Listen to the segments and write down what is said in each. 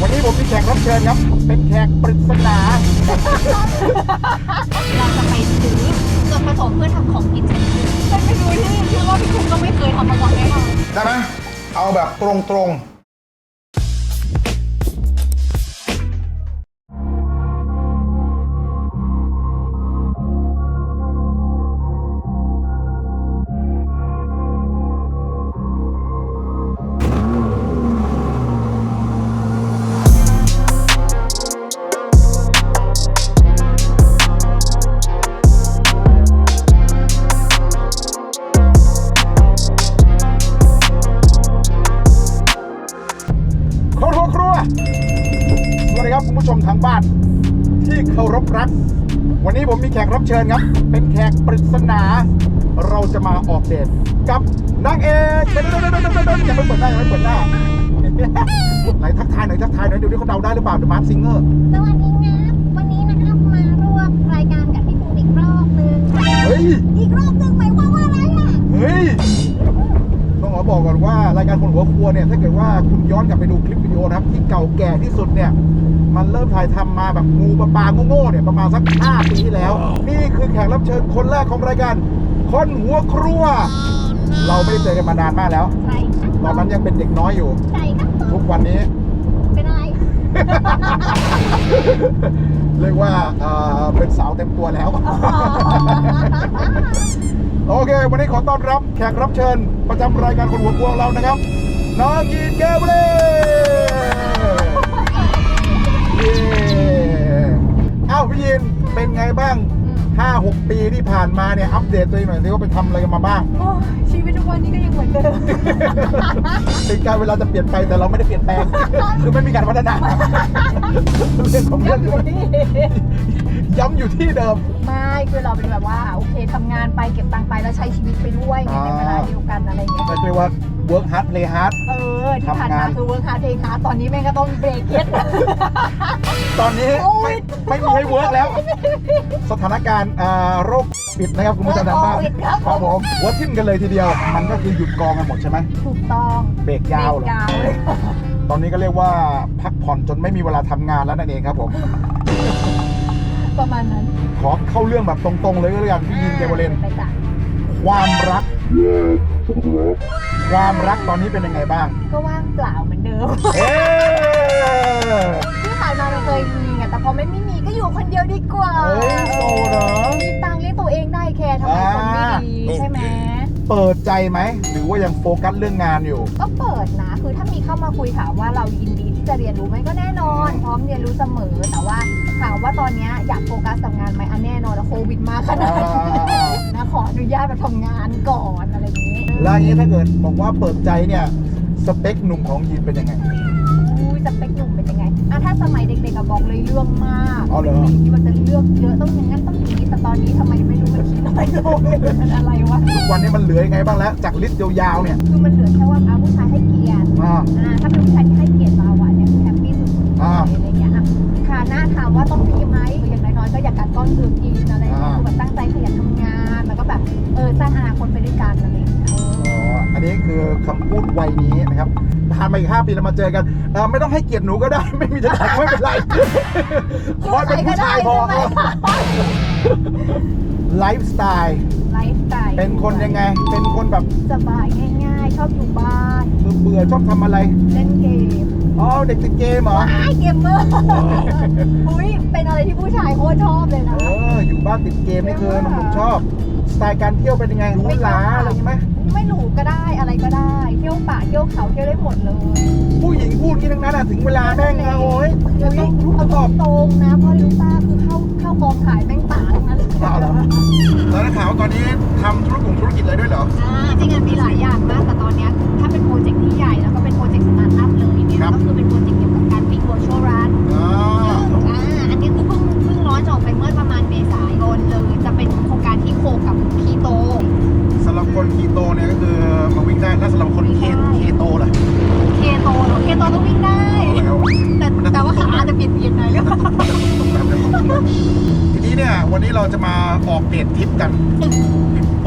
วันนี้ผมมีแขกรับเชิญครับ เป็นแขกปริศนาเราจะไปซื้อส่วนผสมเพื่อทำของกินชนิดหนึ่งเป็นเมนูที่เชื่อว่าพี่คุณก็ไม่เคยทำมาก่อนแน่นอนได้ไหมเอาแบบตรงๆ ผมมีแขกรับเชิญครับ เป็นแขกปริศนา เราจะมาออกเดทกับนางเอกเดี๋ยวๆๆๆๆยังไม่เปิดหน้าอยังไม่เปิดหน้าไหนทักทายหน่อยทักทายหน่อยเดี๋ยวนี้เขาเดาได้หรือเปล่าเดอะมาร์ซิงเกอร์สวัสดีครับวันนี้นะครับมาร่วมรายการกับพี่ภูมิอีกรอบนึงเฮ้ยอีกรอบนึงหมายความว่าอะไรอะเฮ้ย องขอบอกก่อนว่ารายการคนหัวครัวเนี่ยถ้าเกิดว่าคุณย้อนกลับไปดูคลิปวิดีโอนะครับ ที่เก่าแก่ที่สุดเนี่ยมันเริ่มถ่ายทำมาแบบงูปลาปลาโง่ๆเนี่ยประมาณสัก 5 ปีที่แล้ว นี่คือแขกรับเชิญคนแรกของรายการคนหัวครัว เราไม่ได้เจอกันมานานมากแล้วใช่ครับตอนนั้นยังเป็นเด็กน้อยอยู่ใช่ครับทุกวันนี้ เป็นอะไร เรียกว่าเอ่อเป็นสาวเต็มตัวแล้ว โอเค วันนี้ขอต้อนรับแขกรับเชิญ ประจำรายการคนหัวพวงเรานะครับ น้องยีนเกเบเล่เย้อ้าวพี่ยีนเป็นไงบ้าง 5-6 ปีที่ผ่านมาเนี่ย อัปเดตตัวเองหน่อยสิว่าไปทำอะไรกันมาบ้าง โอ้ยชีวิตทุกวันนี้ก็ยังเหมือนเดิม เป็นการเวลาจะเปลี่ยนไปแต่เราไม่ได้เปลี่ยนแปลง คือไม่มีการพัฒนา เรื่องของเรื่องคือย้ำอยู่ที่เดิม ไม่คือเราเป็นแบบว่าโอเคทำงานไปเก็บตังค์ไปแล้วใช้ชีวิตไปด้วยไงในเวลาเดียวกันอะไรอย่างเงี้ยเรียกว่า work hard play hard เออที่ผ่านทำงามาน คือเวิร์คฮาร์ดเพลงฮาร์ดตอนนี้แม่งก็ต้องเบรกเก็ต ตอนนี้โอ้ไม่ย ไม่มีให้เวิร์กแล้ว สถานการณ์อ่าโรคปิดนะครับคุณผู้ชมทางบ้านโควิดครับ ครับผมหัวทิ่มกันเลยทีเดียว มันก็คือหยุดกองกันหมดใช่ไหมถูกต้องเบรกยาวเหรเบรกอยาวเลยตอนนี้ก็เรียกว่าพักผ่อนจนไม่มีเวลาทำงานแล้วนั่นเองครับผม ประมาณนั้นขอเข้าเรื่องแบบตรงๆเลยก็แล้วกันพี่ยินเกวเลนไปจ้ะความรัก ความรักตอนนี้เป็นยังไงบ้างก็ว่างเปล่าเหมือนเดิม เอ๊ะ ที่ผ่านมามันเคยมีไงแต่พอไม่มีก็อยู่คนเดียวดีกว่าเฮ้ยโซเหรอมีตังค์เลี้ยงตัวเองได้แค่ทำไมคนไม่ดี อ่า ใช่ไหมเปิดใจไหม หรือว่ายังโฟกัสเรื่องงานอยู่ ก็เปิดนะ คือถ้ามีเข้ามาคุยถามว่าเรายินดีที่จะเรียนรู้ไหมก็แน่นอน พร้อมเรียนรู้เสมอ แต่ว่าถามว่าตอนเนี้ย อยากโฟกัสกับงานไหมอันแน่นอนนะโควิดมาขนาดนี้นะขออนุญาตมาทำงานก่อนอะไรอย่างนี้แล้วอย่างนี้ถ้าเกิดบอกว่าเปิดใจเนี่ยสเปคหนุ่มของยีนเป็นยังไงอุ้ยสเปคหนุ่มเป็นยังไงอะถ้าสมัยเด็กๆอะบอกเลยเรื่องมากอ๋อเหรอด็กที่มันจะเลือกเยอะต้องอย่างนั้นต้องอย่างนี้แต่ตอนนี้ทำไมไม่รู้มันคิดน้อยลงมันอะไรวะทุกวันนี้มันเหลือยังไงบ้างแล้วจากลิสต์ยาวๆเนี่ยคือมันเหลือแค่ว่าเอาผู้ชายให้เกียรติอ่าอ่าถ้าเป็นผู้ชายที่ให้เกียรติเราอะเนี่ยคือแฮปปี้สุดๆอ่าอะไรเงี้ยอะฐานะถามว่าต้องมีไหมอย่างน้อยๆ ก็อยากการก้อนเกลือกินอะไรเงี้ยอ่าคือแบบตั้งใจขยันทำงานแล้วก็แบบเออสร้างอนาคตไปด้วยกันอะไรเงี้ยเอออ๋ออันนี้คือคำพูดวัยนี้นะครับผ่านมาอีกห้าปีเรามาเจอกันเอ่อไม่ต้องให้เกียรติหนูก็ได้ ไม่มีจะถามไม่เป็นไรขอให้เป็นผู้ชายพอใช่ไหมไลฟ์สไตล์ไลฟ์สไตล์เป็นคนยังไง เป็นคนแบบสบายง่ายๆ ชอบอยู่บ้านเบื่อๆชอบทำอะไร เล่นเกม อ๋อเด็กติดเกมเหรอ ว้ายเกมเมอร์อุ้ยเป็นอะไรที่ผู้ชายโคตรชอบเลยนะ เอออยู่บ้านติดเกมนี่คือหนุ่มๆชอบ สไตล์การเที่ยวเป็นยังไงหรู้หลาอะไรอย่างงี้ไหมไม่หรูก็ได้อะไรก็ได้ เที่ยวป่าเที่ยวเขาเที่ยวได้หมดเลยผู้หญิงพูดงี้ทั้งนั้นอะถึงเวลาแม่งอะโอ้ยจะต้องรู้เอาตอบตรงๆนะเพราะลิซ่าคือเข้าเข้ากองถ่ายแม่งป่าทั้งนั้นเลยเอาเหรอแล้วได้ข่าวว่าตอนนี้ทำธุรกิจธุรกิจอะไรด้วยเหรออ่าจริงๆมีหลายอย่างมากแต่ตอนเนี้ยถ้า ครับก็คือเป็นโปรเจกต์เกี่ยวกับการวิ่ง virtual run อ่าอ่าอันนี้คือเพิ่งเพิ่งร้อนออกไปเมื่อประมาณเมษายนเลยจะเป็นโครงการที่โคกับคีโต สำหรับคนคีโตเนี่ยก็คือมาวิ่งได้แล้วสำหรับคนเคเคโตล่ะเคโตเหรอเคโตต้องวิ่งได้แล้วแต่แต่ว่าขาอาจจะเปลี่ยนเปลี่ยนหน่อยหรือเปล่าทีนี้เนี่ยวันนี้เราจะมาออกเดททริปกัน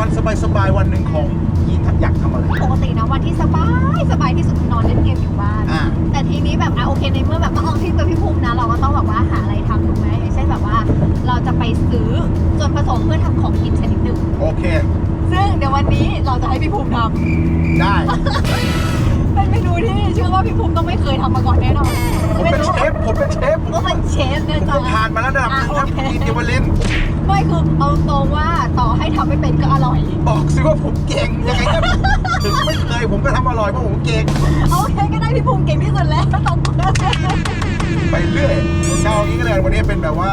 วันสบายๆวันหนึ่งของยีนอยากทำอะไร ปกตินะวันที่สบายสบายที่สุดคือนอนเล่นเกมอยู่บ้าน อ่า แต่ทีนี้แบบอะโอเคในเมื่อแบบมาออกทริปกับพี่ภูมินะ เราก็ต้องแบบว่าหาอะไรทำถูกไหมอย่างเช่นแบบว่า เราจะไปซื้อส่วนผสมเพื่อทำของกินชนิดหนึ่ง โอเค ซึ่งเดี๋ยววันนี้เราจะให้พี่ภูมิทได้ำ เป็นเมนูที่เชื่อว่าพี่ภูมิต้องไม่เคยทำมาก่อนแน่นอนผมเป็นเชฟผมเป็นเชฟก็เป็นเชฟเนี่ยผจ้ะมผ่านมาแล้วระดับหนึงครับอะโอเคยีนเกวลินไม่คือเอาตรงว่าต่อให้ทำไม่เป็นก็อร่อย บอกสิว่าผมเก่งยังไงก็ถึงไม่เคยผมก็ทำอร่อยเพราะผมเก่ง โอเคก็ได้พี่ภูมิเก่งที่สุดแล้วตบมือ ไปเรื่อยเช้านี้ก็เลยวันนี้เป็นแบบว่า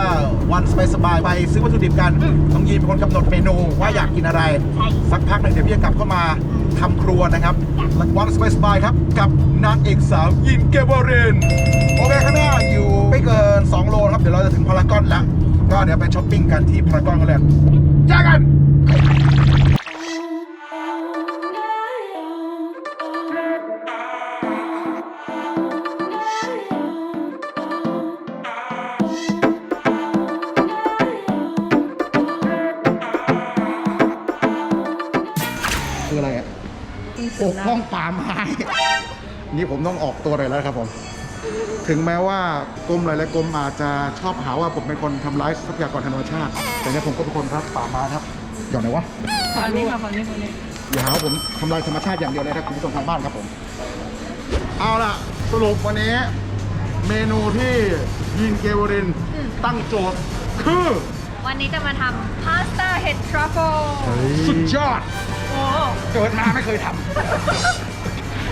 วันสบายๆไปซื้อวัตถุดิบกันน้องยีนเป็นคนกำหนดเมนูว่าอยากกินอะไรใช่สักพักหนึ่งเดี๋ยวพี่จะกลับเข้ามาทำครัวนะครับวันสบายๆครับ กับนางเอกสาวยินเกเบเรนโอเคข้างหน้าอยู่ไม่เกิน 2 โลครับ เดี๋ยวเราจะถึงพารากอนแล้ว ก็เดี๋ยวไปช้อปปิ้งกันที่พารากอนกันเลยเจอกัน ออะไรอะปกป้องป่าไม้นี่ผมต้องออกตัวหน่อยแล้วครับผม ถึงแม้ว่ากรมหลายๆกรมอาจจะชอบหาว่าผมเป็นคนทำร้ายทรัพยากรธรรมชาติ แต่เนี่ยผมก็เป็นคนรักป่าไม้ครับหย่อนไหนวะฝั่งนี้ค่ะฝั่งนี้ฝั่งนี้อย่าหาว่าผมทำลายธรรมชาติอย่างเดียวเลยครับคุณผู้ชมทางบ้านครับผม เอาล่ะสรุปวันนี้ เมนูที่ยินเกวรินตั้งโจทย์คือ วันนี้จะมาทำพาสต้าเห็ดทรัฟเฟิลสุดยอด โอ้เกิดมาไม่เคยท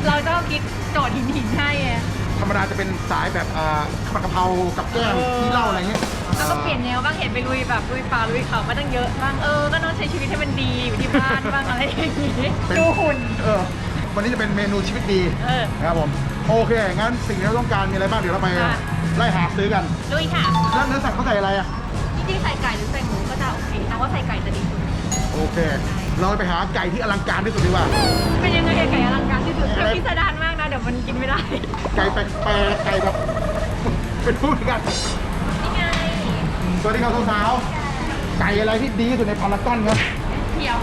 เราต้องคิดโจทย์หินหินๆให้ไงำธรรมดาจะเป็นสายแบบอ่าผัดกะเพรากับแกล้มที่เหล้าอะไรเงี้ยแล้วก็เปลี่ยนแนวบ้างเห็นไปลุยแบบลุยป่าลุยเขามาตั้งเยอะบ้างเออ ก็ต้องใช้ชีวิตให้มันดีอยู่ที่บ้านบ้างอะไรอย่างงี้เป็นดูหุ่น เออวันนี้จะเป็นเมนูชีวิตดีเออนะครับผมโอเคงั้นสิ่งที่เราต้องการมีอะไรบ้างเดี๋ยวเราไปค่ะ ไล่หาซื้อกันลุยค่ะ แล้วเนื้อสัตว์เขาใส่อะไรอะจริงๆใส่ไก่หรือใส่หมูก็จะโอเคแต่ว่าใส่ไก่จะดีสุดโอเค เราไปหาไก่ที่อลังการที่สุดดีกว่า เป็นยังไงอะไก่อลังการที่สุดอะไรแต่พิสดารมากนะ เดี๋ยวมันกินไม่ได้ ไก่แปลกๆไก่แบบเป็นพูดกันนี่ไงสวัสดีครับสาวๆไก่อะไรที่ดีที่สุดในพารากอนครับเที่ยว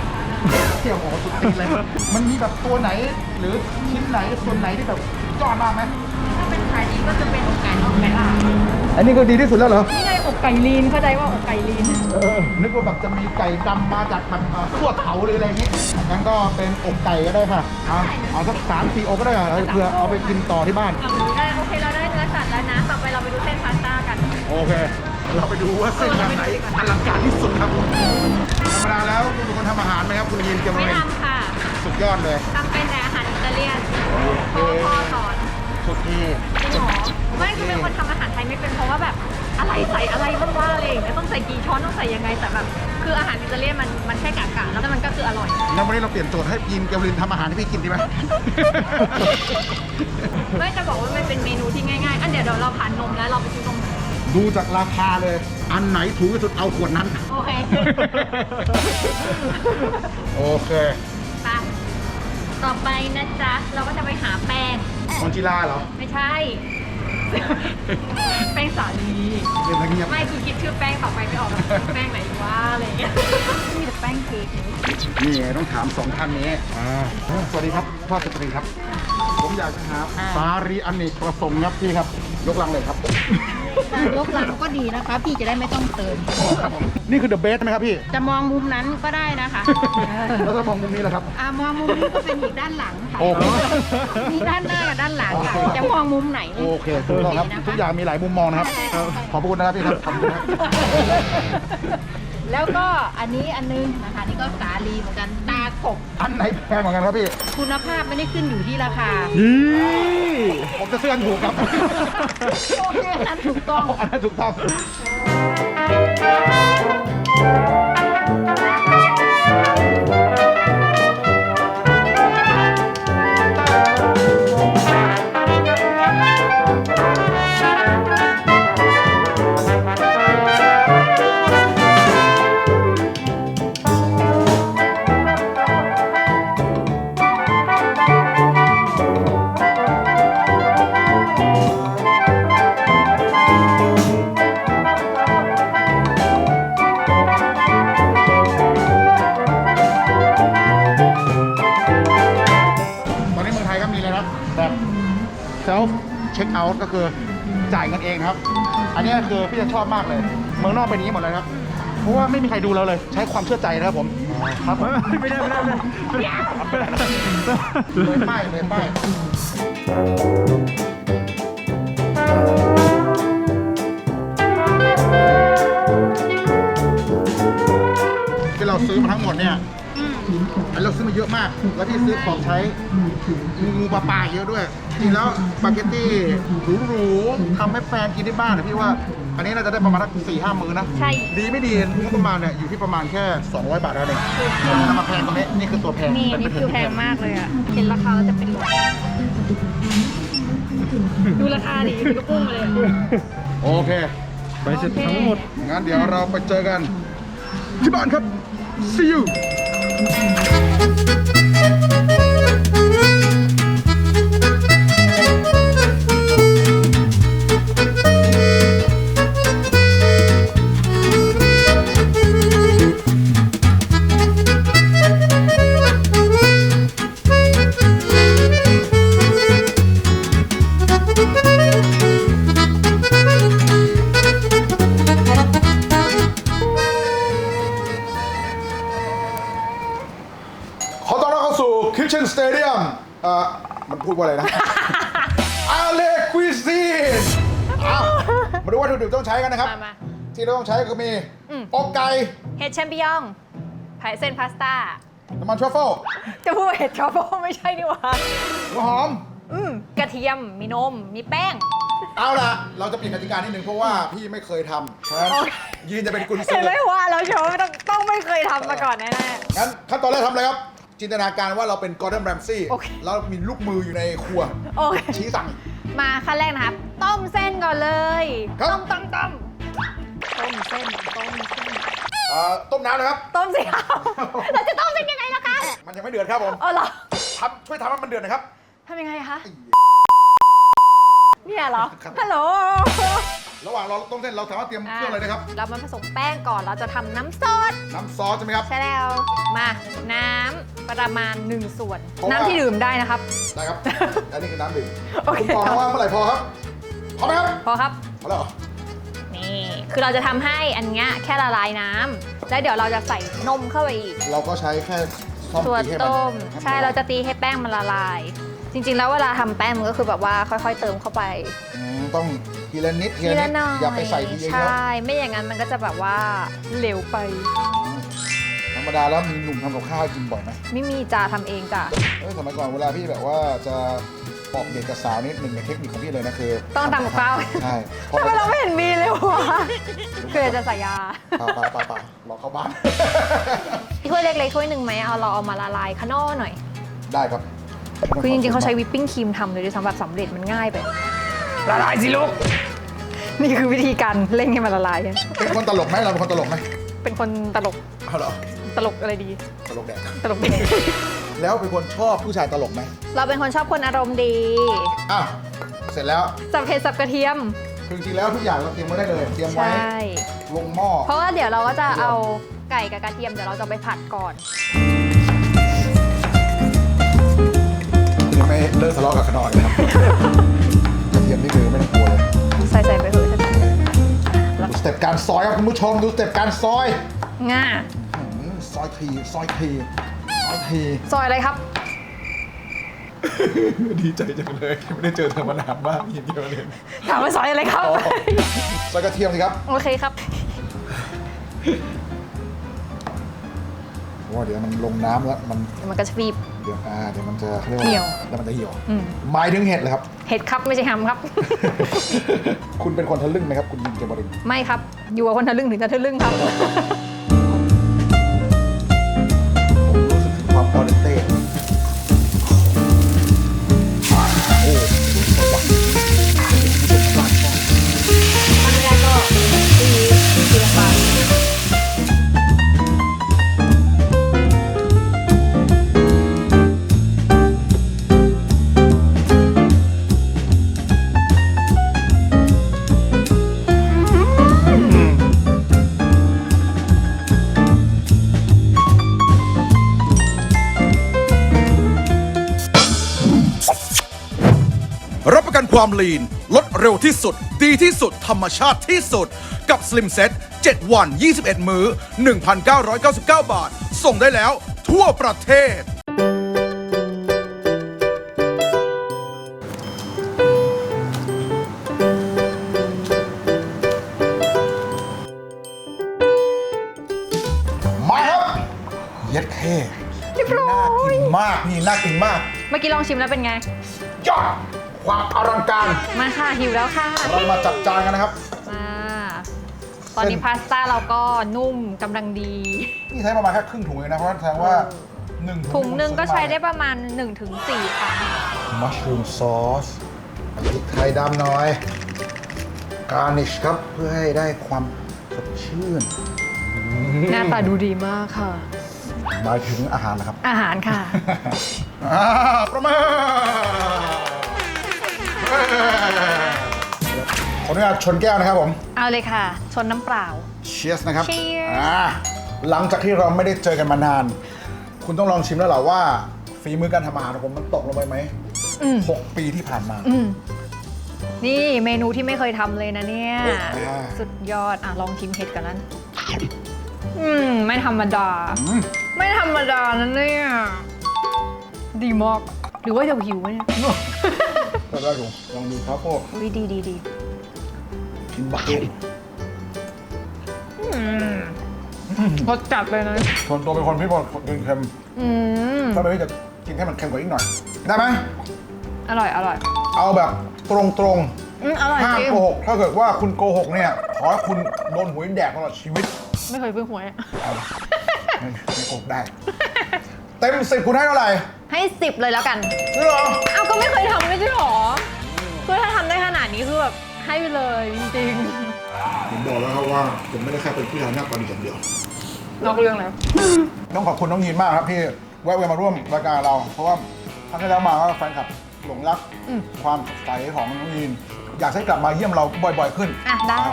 เที่ยวโอ้โหสุดตีนเลยมันมีแบบตัวไหน หรือชิ้นไหนส่วนไหนที่แบบยอดมากไหม ก็จะเป็นอกไก่อกไก่ล่าอันนี้ก็ดีที่สุดแล้วเหรอ นี่ไงอกไก่ลีนเข้าใจว่าอกไก่ลีน เออ นึกว่าแบบจะมีไก่ดำมาจากแบบเอ่อขั้วเถาหรืออะไรอย่างงี้งั้นก็เป็นอกไก่ก็ได้ค่ะ เอาเอาสักสามสี่อกก็ได้ค่ะเผื่อเอาไปกินต่อที่บ้าน ได้โอเคเราได้เนื้อสัตว์แล้วนะ ต่อไปเราไปดูเส้นพาสต้ากันโอเค เราไปดูว่าเส้นแบบไหนอลังการที่สุดครับธรรมดาแล้วคุณเป็นคนทำอาหารไหมครับคุณยินเกมไม่เรนทำค่ะสุดยอดเลย ทำเป็นแต่อาหารอิตาเลียนโอพ่อเคพ่อสอน สุดที่จริงเหรอไม่คือเป็นคนทำอาหารไทยไม่เป็นเพราะว่าแบบอะไรใส่อะไรบ้างว่าอะไรอย่างเงี้ยต้องใส่กี่ช้อนต้องใส่ยังไงแต่แบบคืออาหารอิตาเลียนมันมันแค่กากาแล้วมันก็คืออร่อยงั้นวันนี้เราเปลี่ยนโจทย์ให้ยินเกมเรนทำอาหารให้พี่กินดีไหม ไม่จะบอกว่ามันเป็นเมนูที่ง่ายๆ อันเดี๋ยวเดี๋ยวเราผ่านนมแล้วเราไปซื้อนมดูจากราคาเลย อันไหนถูกที่สุดเอาขวดนั้น โอเค โอเคไป ต่อไปนะจ๊ะ เราก็จะไปหาแป้งคอนจิล่าเหรอไม่ใช่ แป้งสาลีเรียนทางเงียบไม่คือคิดชื่อแป้งต่อไปไม่ออกแล้วแป้งไหนว่าอะไรอย่างเงี้ยมีแต่แป้งเค้กนี่นี่ไงต้องถามสองท่านนี้อ่าสวัสดีครับพ่อสตรีครับ ผมอยากจะหาสารีอเนกประสงค์ครับพี่ครับ ยกลังเลยครับ การยกหลังก็ดีนะคะ พี่จะได้ไม่ต้องเติม ครับผมนี่คือเดอะเบสใช่ไหมครับพี่ จะมองมุมนั้นก็ได้นะคะแล้วถ้ามองมุมนี้ล่ะครับ อ่ามองมุมนี้ก็เป็นอีกด้านหลังค่ะโอเคมีด้านหน้ากับด้านหลังค่ะโอเคจะมองมุมไหนโอเคถูกต้องครับทุกอย่างมีหลายมุมมองนะครับ ขอบพระคุณนะครับพี่ครับขอบคุณครับ แล้วก็อันนี้อันนึงนะคะ นี่ก็สาลีเหมือนกัน ตากบอันไหนแพงกว่ากันครับพี่ คุณภาพไม่ได้ขึ้นอยู่ที่ราคา นี่ผมจะเสื้ออันถูกครับ โอเคนั้นถูกต้อง อันนั้นถูกต้อง ก็คือจ่ายเงินเองนะครับ อันนี้คือพี่จะชอบมากเลย เมืองนอกเป็นอย่างนี้หมดเลยครับเพราะว่าไม่มีใครดูเราเลยใช้ความเชื่อใจนะครับผมครับผมไม่ได้ไม่ได้ไม่ได้เลยป้ายเลยป้ายที่เราซื้อมาทั้งหมดเนี่ย อันเราซื้อมาเยอะมาก แล้วพี่ซื้อของใช้งูงูปลาปลาเยอะด้วยจริงๆแล้วสปาเกตตี้หรูๆทำให้แฟนกินที่บ้านนะพี่ว่า อันนี้น่าจะได้ประมาณสักสี่ห้ามื้อนะ ใช่ ดีไม่ดีงบประมาณเนี่ยอยู่ที่ประมาณแค่ 200 บาทเท่านั้นเองถ้ามาแพงตรงนี้นี่คือตัวแพงนี่เป็นี่เป็คือแพงมากเลยอะเห็นราคาแล้วจะเป็นลมดูราคาดิอยู่ในกระปุ้งเลยอะโอเคใบเสร็จทั้งหมดงั้นเดี๋ยวเราไปเจอกันที่บ้านครับ see you Thank you. ดว่าอะไรนะอาเลควิซีนมาดูวัตถุดิบต้องใช้กันนะครับ มามา ที่เราต้องใช้ก็มีอืม อกไก่เห็ดแชมปิญองไผ่เส้นพาสต้า น้ำมันทรัฟเฟิลจะพูดว่าเห็ดทรัฟเฟิลไม่ใช่นี่หว่าหัวหอม อืมกระเทียม มีนม มีแป้ง เอาล่ะ เราจะเปลี่ยนกติกานิดนึงเพราะว่าพี่ไม่เคยทำเพราะฉะนั้นโอเค ยืนจะเป็นกุญสืเห็นอไหมว่าเราเชื่อว่าต้องต้องไม่เคยทำมาก่อนแน่งั้นขั้นตอนแรกทำอะไรครับ จินตนาการว่าเราเป็นกอร์ดอนแรมซี่โอเค แล้วมีลูกมืออยู่ในครัวๆโอเค ชี้สั่ง มาขั้นแรกนะครับ ต้มเส้นก่อนเลย ครับ ต้มต้มต้มต้มเส้น ต้มเส้น เอ่อต้มน้ำนะครับ ต้มสิครับ เราจะต้มเส้นยังไงล่ะคะมันยังไม่เดือดครับผมเออเหรอทำช่วยทำให้มันเดือดหนะครับ ทำยังไงคะ เนี่ยเหรอ ครับ ฮัลโหล ระหว่างเราต้มเส้นเราสามารถเตรียมเครื่องเลยนะครับ เรามาผสมแป้งก่อนเราจะทำน้ำซอสน้ำซอสใช่ไหมครับ ใช่แล้วมาน้ำประมาณ 1 ส่วน เพราะว่า น้ำที่ดื่มได้นะครับ ได้ครับ อันนี้คือน้ำดื่มโอเคคุณบอกนะว่าเมื่อไหร่พอครับพอไหมครับพอครับ พอแล้วเหรอนี่ คือเราจะทำให้อันเนี้ยแค่ละลายน้ำแล้วเดี๋ยวเราจะใส่นมเข้าไปอีก เราก็ใช้แค่ซ่อมตัวตีให้มันต้มให้นใช่เราจะตีให้แป้งมันละลาย จริง ๆ แล้วเวลาทำแป้งมันก็คือแบบว่าค่อย ๆ เติมเข้าไป อืมต้อง ทีละนิดทีทีละละนิดหน่อยอย่าไปใส่ทีเยใชอะ่ไม่อย่างนั้นมันก็จะแบบว่าเหลวไป ๆธรรมดาแล้วมีหนุ่มทำกับข้าวให้กินบ่อยไหมไม่มีจ่าทำเองจ้ะเอ้ยสมัยก่อนเวลาพี่แบบว่าจะบอกเด็กกับสาวนิดหนึ่งในเทคนิคของพี่เลยนะคือต้องทำกับข้าวใช่พอทำไมเราไม่เห็นมีเลยวะคือจะใส่ยาป่าป่าป่าป่าหลอกเข้าบ้าน ถ้วยเล็กๆถ้วยหนึ่งไหมเอาเราเอามาละลายข้างนอกหน่อย ได้ครับคือจริงๆเขาใช้วิปปิ้งครีมทำเลยด้วยซ้ำแบบสำเร็จมันง่ายไปละลายสิลูก นี่คือวิธีการเร่งให้มันละลาย เป็นคนตลกไหมเราเป็นคนตลกไหมเป็นคนตลกเอาเหรอตลกอะไรดี ตลกแดกตลกเด็กแล้วเป็นคนชอบผู้ชายตลกไหมเราเป็นคนชอบคนอารมณ์ดีอ้าวเสร็จแล้วสับเผ็ดสับกระเทียมคือจริงๆแล้วทุกอย่างเราเตรียมไว้ได้เลยเตรียมใชไว้่ลงหม้อเพราะว่าเดี๋ยวเราก็จะเอาไก่กับกระเทียมเดี๋ยวเราจะไปผัดก่อนยังไม่เลิกทะเลาะกับขนอยนะครับกระเทียมนี่คือไม่ต้องกลัวเลยใส่ใส่ไปเถอะดูสเต็ ปการซอยครับคุณผู้ชมดูสเต็ปการซอยง่าอืมซอยทีซอยทีซอยทีซอยอะไรครับ ดีใจจังเลยไม่ได้เจอเธอมานานมากเห็นเดียวเลยถามว่าซอยอะไรครับ อ๋อ ซอยกระเทียมสิครับโอเคครับเพราะว่าเดี๋ยวมันลงน้ำแล้วมันมันก็จะบีบ เดี๋ยวอ่าเดี๋ยวมันจะขารีกาเหี่ยวเดี๋ยวมันจะเหี่ยวอืม หมายถึงเห็ดเลยครับ เห็ดครับไม่ใช่หำครับ คุณเป็นคนทะลึ่งไหมครับ คุณยิงเจบรินไม่ครับ อยู่กับคนทะลึ่งถึงจะทะลึ่งครับ ความลีน ลดเร็วที่สุด ดีที่สุด ธรรมชาติที่สุด กับ Slim Set 7 วัน 21 มื้อ 1,999 บาท ส่งได้แล้ว ทั่วประเทศ มาครับเย็ดเท่น่ากินมาก นี่น่ากินมาก เมื่อกี้ลองชิมแล้วเป็นไง ยอด ความอลังการมาค่ะหิวแล้วค่ะ เรามาจัดจานกันนะครับ มาตอนนี้พาสต้าเราก็นุ่มกำลังดี นี่ใช้ประมาณแค่ครึ่งถุงเองนะ เพราะแสดงว่าหนึ่งถุงหนึ่งก็ใช้ได้ประมาณ 1-4ครั้งมัชรูมซอสพริกไทยดำหน่อย การนิชครับเพื่อให้ได้ความสดชื่น หน้าตาดูดีมากค่ะหมายถึงอาหารนะครับ อาหารค่ะอ่าประมา ขออนุญาตชนแก้วนะครับผม เอาเลยค่ะ ชนน้ำเปล่า เชียสนะครับ Cheers อ่าหลังจากที่เราไม่ได้เจอกันมานาน คุณต้องลองชิมแล้วเหรอว่าฝีมือการทำอาหารของผมมันตกลงไปไหมอืม หกปีที่ผ่านมา อืม นี่เมนูที่ไม่เคยทำเลยนะเนี่ย อ่า สุดยอด อะ ลองชิมเห็ดกันนั้น อืม ไม่ธรรมดา อืมไม่ธรรมดานะเนี่ย ดีมาก หรือว่าจะหิวไหมเนี่ย ก็ได้ดูลองดูครับพวกอุ๊ยดีดีดีกินบักเก็ตอืมรสจัดเลยนะ ส่วนตัวเป็นคนที่บอกกินเค็มอืม ถ้าไม่ได้จะกินให้มันเค็มกว่าอีกหน่อย ได้ไหมอร่อย อร่อย เอาแบบตรงอืมอร่อยๆห้ามจริง โกหกถ้าเกิดว่าคุณโกหกเนี่ย ขอให้คุณโดนหวยแดกตลอดชีวิตไม่เคยเพิ่งหวย เอาไม่ไม่โกหกได้ เต็มสิบคุณให้เท่าไหร่ให้สิบเลยแล้วกันนี่เหรอเอาก็ไม่เคยทำไม่ใช่หรอคือถ้าทำได้ขนาดนี้คือแบบให้ไปเลยจริงผมบอกแล้วครับว่าผมไม่ได้แค่เป็นผู้ชายหน้าตาดีอย่างเดียว ๆนอกเรื่องแล้ว ต้องขอบคุณน้องยีนมากครับที่แวะเวียนมาร่วมรายการเรา เพราะว่าครั้งที่แล้วมาก็แฟนคลับหลงรักอืมความสดใสของน้องยีนอยากให้กลับมาเยี่ยมเราบ่อยๆขึ้นอะได้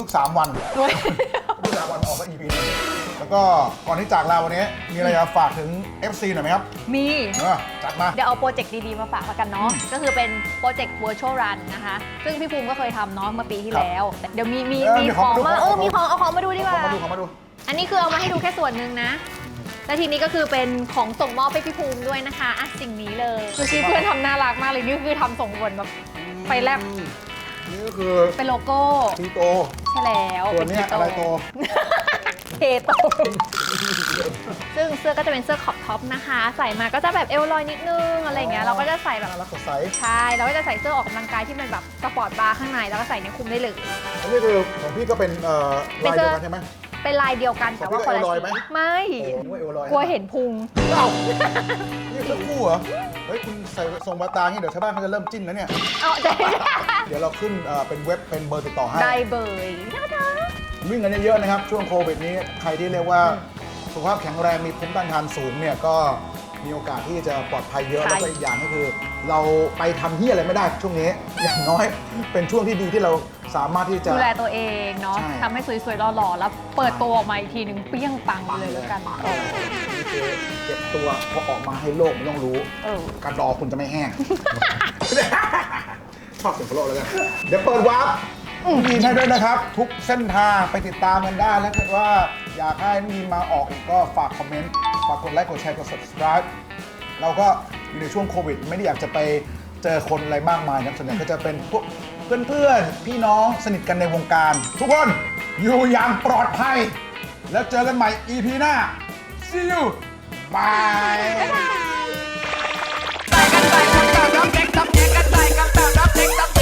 ทุกๆ3วันด้วย ทุกๆสามวันออกสัก EP หนึง แล้วก็ก่อนที่จากลาวันนี้ มีอะไรจะฝากถึง FC หน่อยไหมครับมี เออจัดมา เดี๋ยวเอาโปรเจกต์ดี ๆ มาฝากแล้วกันเนาะ ก็คือเป็นโปรเจกต์ virtual run นะคะ ซึ่งพี่ภูมิก็เคยทำเนาะเมื่อปีที่แล้วแต่เดี๋ยวมีมีเออมีเดี๋ยวขขอองมาดูมาขอเออมาดูมีของ เอาของมาดูดีกขอว่ามาดูขอมาดู อันนี้คือเอามาให้ดูแค่ส่วนหนึ่งนะ แล้วทีนี้ก็คือเป็นของส่งมอบให้พี่ภูมิด้วยนะคะอะสิ่งนี้เลยคือที่เพื่อนทำน่ารักมากเลยนี่คือทำส่งบนแบบ ไปแลบ นี่ก็คือเป็นโลโก้ ทีโต ใช่แล้วส่วนเนี้ยป็อะไรโตเค โตซึ่งเสื้อก็จะเป็นเสื้อขอบท็อปนะคะ ใส่มาก็จะแบบเอวลอยนิดนึงอะไรอย่างเงี้ยเราก็จะใส่แบบ น่ารักสดใส ใช่ เราก็จะใส่เสื้อออกกำลังกายที่มันแบบสปอร์ตบาร์ข้างใน แล้วก็ใส่เนี่ยคลุมได้เลย อันนี้คือของพี่ก็เป็นเอ่อเป็นลายเสื้อเดียวกันใช่ไหม เป็นลายเดียวกันแต่ว่าของคนพี่ละก็เอวลอยสีไหมไม่โอ้นึกว่าเอวลอยกลัวเห็นพุง เอ้านี่คือคู่เหรอ เฮ้ยคุณใส่ทรงบาตาอย่างนี้เดี๋ยวชาวบ้านเขาจะเริ่มจิ้นแล้วเนี่ย เอาใจ เดี๋ยวเราขึ้นเอ่อเป็นเว็บเป็นเบอร์ติดต่อให้ ได้เบยน่ารัก วิ่งกันเยอะๆนะครับ ช่วงโควิดนี้ใครที่เรียกว่าสุขภาพแข็งแรงมีภูมิต้านทานสูงเนี่ยก็มีโอกาสที่จะปลอดภัยเยอะ ใช่ แล้วก็อีกอย่างก็คือ เราไปทำที่อะไรไม่ได้ช่วงนี้ อย่างน้อยเป็นช่วงที่ดีที่เราสามารถที่จะ ดูแลตัวเองเนาะใช่ ทำให้สวยๆหล่อๆ แล้วเปิดตัวออกมาอีกทีหนึ่งเปรี้ยงปังไปเลยแล้วกันเออนี่คือเก็บตัวพอออกมาให้โลกมันต้องรู้ เออการรอคุณจะไม่แห้ง ชอบเสียงโฟลแล้วกัน เดี๋ยวเปิดวาร์ป ยินให้ด้วยนะครับ ทุกเส้นทางไปติดตามกันได้และถ้าว่าอยากให้มีมาออกอีกก็ฝากคอมเมนต์ฝากกดไลค์กดแชร์กด subscribe เราก็อยู่ในช่วงโควิด ไม่ได้อยากจะไปเจอคนอะไรมากมายนะส่วนใหญ่ก็จะเป็นพวกเพื่อนๆ พี่น้องสนิทกันในวงการ ทุกคนอยู่อย่างปลอดภัย แล้วเจอกันใหม่ EP หน้า see you bye ใส่กันใส่กันแบบรับเด็กรับเด็กกันใส่กันแบบรับเด็กรับ